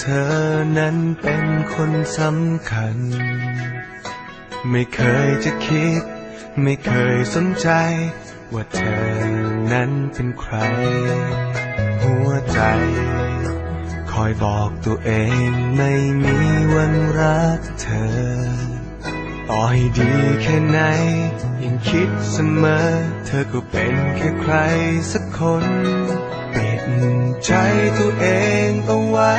เธอนั้นเป็นคนสำคัญ ไม่เคยจะคิด ไม่เคยสนใจ ว่าเธอนั้นเป็นใคร หัวใจ คอยบอกตัวเองไม่มีวันรักเธอ ต่อให้ดีแค่ไหน ยังคิดเสมอ เธอก็เป็นแค่ใครสักคน ใจตัวเองเอาไว้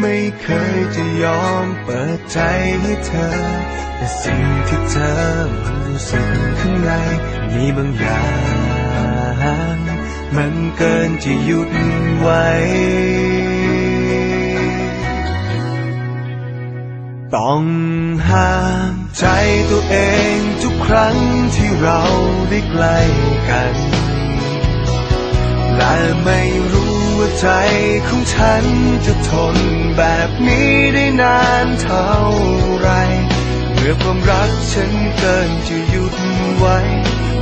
ไม่เคยจะยอมเปิดใจให้เธอ แต่สิ่งที่เธอมันรู้สึกข้างในมีบางอย่าง มันเกินจะหยุดไว้ต้องห้ามใจตัวเองทุกครั้งที่เราได้ใกล้กัน แต่ไม่รู้ว่าใจของฉันจะทนแบบนี้ได้นานเท่าไร เมื่อความรักฉันเกินจะหยุดไว้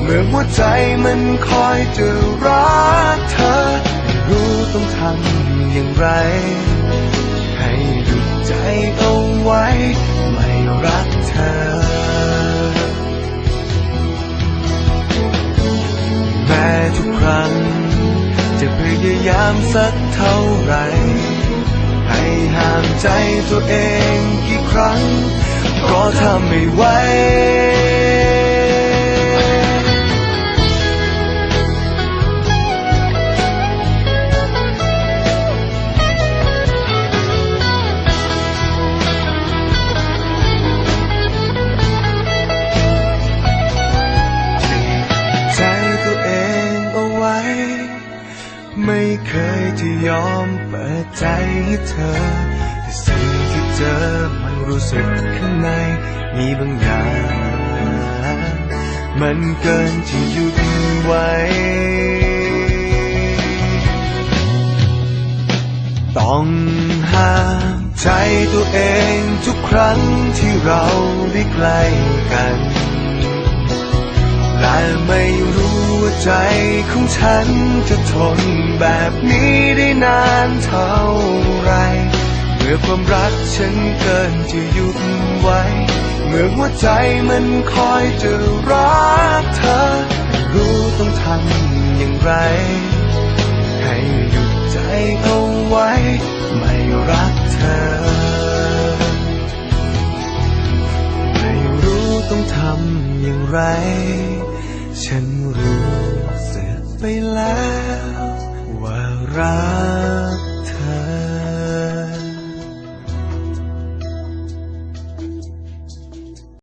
เมื่อหัวใจมันคอยจะรักเธอ รู้ต้องทำอย่างไร จะพยายามสักเท่าไหรให้ห้ามใจตัวเองกี่ครั้ง ก็ทำไม่ไหว ไม่เคยที่ยอมเปิดใจให้เธอ แต่สิ่งที่เจอมันรู้สึกข้างในมีบางอย่าง มันเกินที่หยุดไว้ต้องห้ามใจตัวเองทุกครั้งที่เราได้ใกล้กันและไม่รู้ว่าใจของฉันจะทน แบบนี้ได้นานเท่าไร เมื่อความรักฉันเกินจะหยุดไว้ เมื่อหัวใจมันคอยจะรักเธอไม่รู้ต้องทำอย่างไร ให้หยุดใจเอาไว้ ไม่รักเธอ ไม่รู้ต้องทำอย่างไร ฉันรู้สึกไปแล้ว ว่ารัก